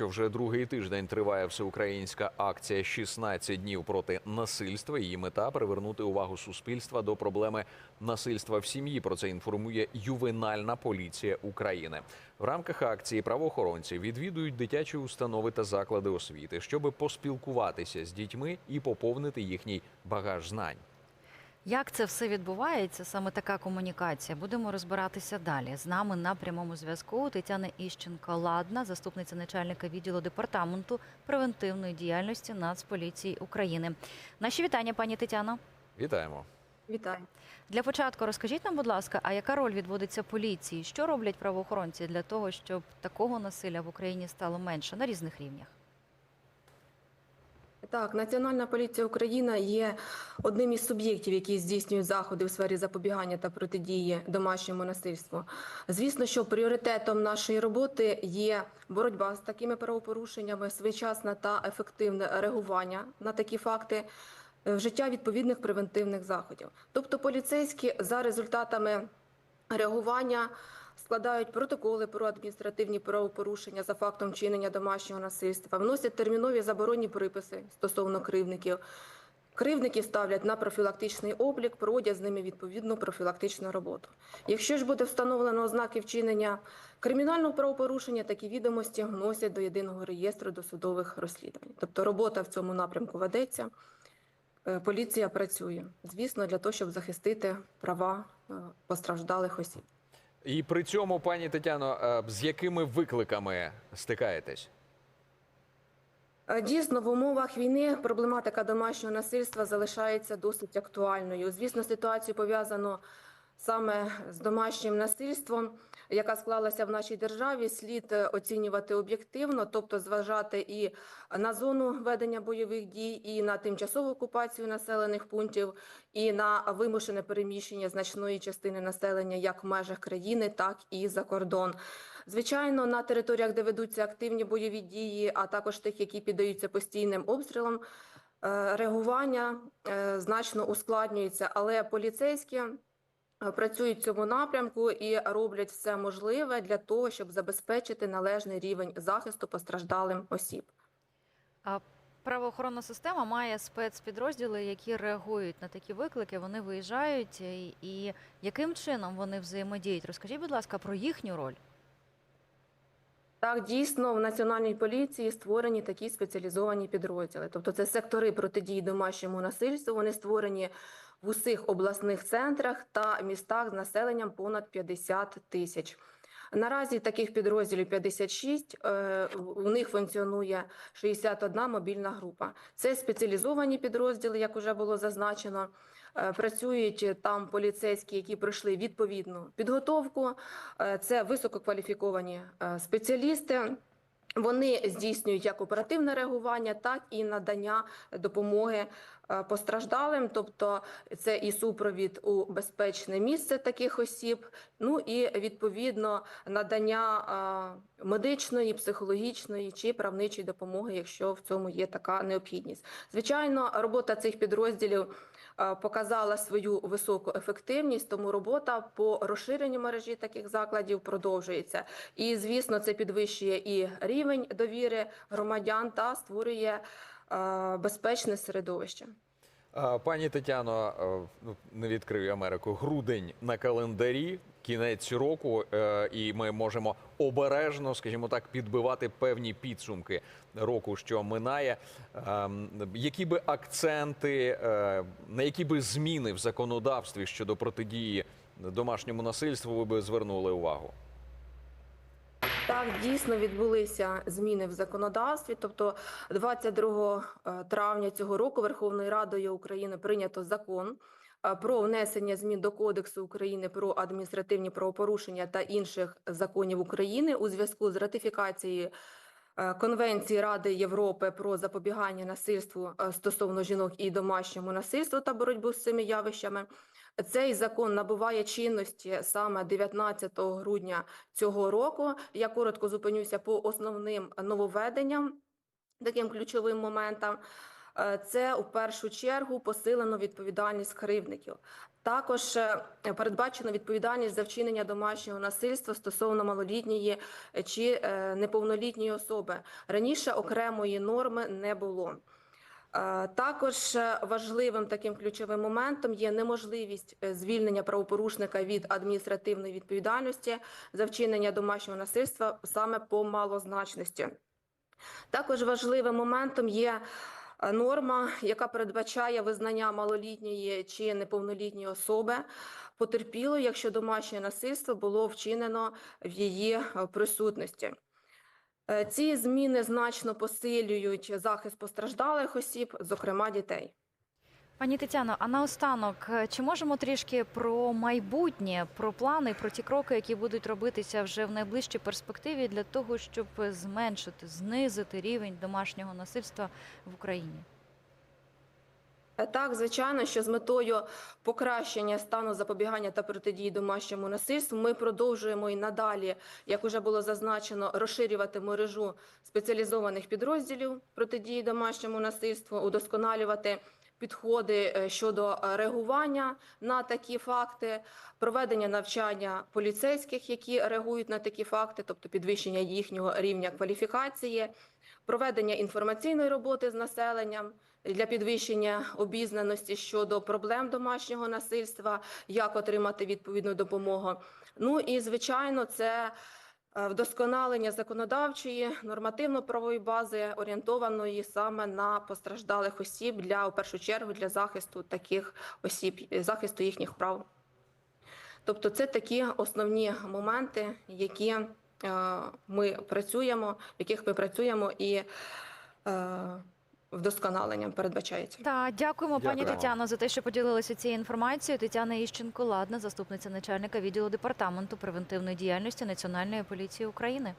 Що вже другий тиждень триває всеукраїнська акція «16 днів проти насильства. Її мета привернути увагу суспільства до проблеми насильства в сім'ї. Про це інформує ювенальна поліція України. В рамках акції правоохоронці відвідують дитячі установи та заклади освіти, щоб поспілкуватися з дітьми і поповнити їхній багаж знань. Як це все відбувається, саме така комунікація, будемо розбиратися далі. З нами на прямому зв'язку Тетяна Іщенко Ладна, заступниця начальника відділу департаменту превентивної діяльності Нацполіції України. Наші вітання, пані Тетяно. Вітаємо. Вітаю. Для початку розкажіть нам, будь ласка, а яка роль відводиться поліції? Що роблять правоохоронці для того, щоб такого насилля в Україні стало менше на різних рівнях? Так, Національна поліція України є одним із суб'єктів, які здійснюють заходи у сфері запобігання та протидії домашньому насильству. Звісно, що пріоритетом нашої роботи є боротьба з такими правопорушеннями, своєчасне та ефективне реагування на такі факти. е, Вжиття відповідних превентивних заходів. Тобто поліцейські за результатами реагування складають протоколи про адміністративні правопорушення за фактом вчинення домашнього насильства, вносять термінові заборонні приписи стосовно кривдників. Кривдників ставлять на профілактичний облік, проводять з ними відповідну профілактичну роботу. Якщо ж буде встановлено ознаки вчинення кримінального правопорушення, такі відомості вносять до єдиного реєстру досудових розслідувань. Тобто робота в цьому напрямку ведеться. Е, Поліція працює, звісно, для того, щоб захистити права е, постраждалих осіб. І при цьому, пані Тетяно, е, з якими викликами стикаєтесь? Е, Дійсно, в умовах війни проблематика домашнього насильства залишається досить актуальною. Звісно, ситуацію пов'язано саме з домашнім насильством, яка склалася в нашій державі, слід е, оцінювати об'єктивно, тобто зважати і на зону ведення бойових дій, і на тимчасову окупацію населених пунктів, і на вимушене переміщення значної частини населення як в межах країни, так і за кордон. Звичайно, на територіях, де ведуться активні бойові дії, а також тих, які піддаються постійним обстрілам, е, реагування е, значно ускладнюється, але поліцейські працюють в цьому напрямку і роблять все можливе для того, щоб забезпечити належний рівень захисту постраждалим осіб. А правоохоронна система має спецпідрозділи, які реагують на такі виклики. Вони виїжджають і, і яким чином вони взаємодіють? Розкажіть, будь ласка, про їхню роль. Так, дійсно, в національній поліції створені такі спеціалізовані підрозділи. Тобто, це сектори протидії домашньому насильству. Вони створені в усіх обласних центрах та містах з населенням понад 50 тисяч. Наразі таких підрозділів 56, е, у них функціонує 61 мобільна група. Це спеціалізовані підрозділи, як вже було зазначено. Е, Працюють там поліцейські, які пройшли відповідну підготовку. Е, Це висококваліфіковані е, спеціалісти. Вони здійснюють як оперативне реагування, так і надання допомоги е, постраждалим, тобто це і супровід у безпечне місце таких осіб, ну і відповідно надання е, медичної, психологічної чи правничої допомоги, якщо в цьому є така необхідність. Звичайно, робота цих підрозділів е, показала свою високу ефективність, тому робота по розширенню мережі таких закладів продовжується. І звісно, це підвищує і рівень довіри громадян та створює е, безпечне середовище. Пані Тетяно, ну, не відкрию Америку. Грудень на календарі, кінець року, е, і ми можемо обережно, скажімо так, підбивати певні підсумки року, що минає. Ем, Які би акценти, е, на які би зміни в законодавстві щодо протидії домашньому насильству ви би звернули увагу? Так, дійсно відбулися зміни в законодавстві. Тобто, 22 травня цього року Верховною Радою України прийнято закон е, про внесення змін до Кодексу України про адміністративні правопорушення та інших законів України у зв'язку з ратифікацією е, Конвенції Ради Європи про запобігання насильству е, стосовно жінок і домашньому насильству та боротьбу з цими явищами. Цей закон набуває чинності саме 19 грудня цього року. Я коротко зупинюся по основним нововведенням, таким ключовим моментам. Е, Це у першу чергу посилено відповідальність кривдників. Також е, передбачено відповідальність за вчинення домашнього насильства стосовно малолітньої чи е, неповнолітньої особи. Раніше окремої норми не було. Також важливим таким ключовим моментом є неможливість звільнення правопорушника від адміністративної відповідальності за вчинення домашнього насильства саме по малозначності. Також важливим моментом є норма, яка передбачає визнання малолітньої чи неповнолітньої особи потерпілою, якщо домашнє насильство було вчинено в її е, присутності. Е, Ці зміни значно посилюють захист постраждалих осіб, зокрема дітей. Пані Тетяно, а наостанок, е, чи можемо трішки про майбутнє, про плани, про ті кроки, які будуть робитися вже в найближчій перспективі для того, щоб зменшити, знизити рівень домашнього насильства в Україні? Е, Так, звичайно, що з метою покращення стану запобігання та протидії домашньому насильству ми продовжуємо і надалі, як уже було зазначено, розширювати мережу спеціалізованих підрозділів протидії домашньому насильству, удосконалювати підходи е, щодо е, реагування на такі факти, проведення навчання поліцейських, які реагують на такі факти, тобто підвищення їхнього рівня кваліфікації, проведення інформаційної роботи з населенням для підвищення обізнаності щодо проблем домашнього насильства, як отримати відповідну допомогу. Ну і звичайно, це вдосконалення законодавчої нормативно-правової бази, орієнтованої саме на постраждалих осіб для у першу чергу для захисту таких осіб, е, захисту їхніх прав. Тобто, це такі основні моменти, які е, ми працюємо, в яких ми працюємо і е, вдосконаленням передбачається. Так, дякуємо, пані. Тетяно, за те, що поділилися цією інформацією. Тетяна Іщенко, ладна, заступниця начальника відділу департаменту превентивної діяльності Національної поліції України.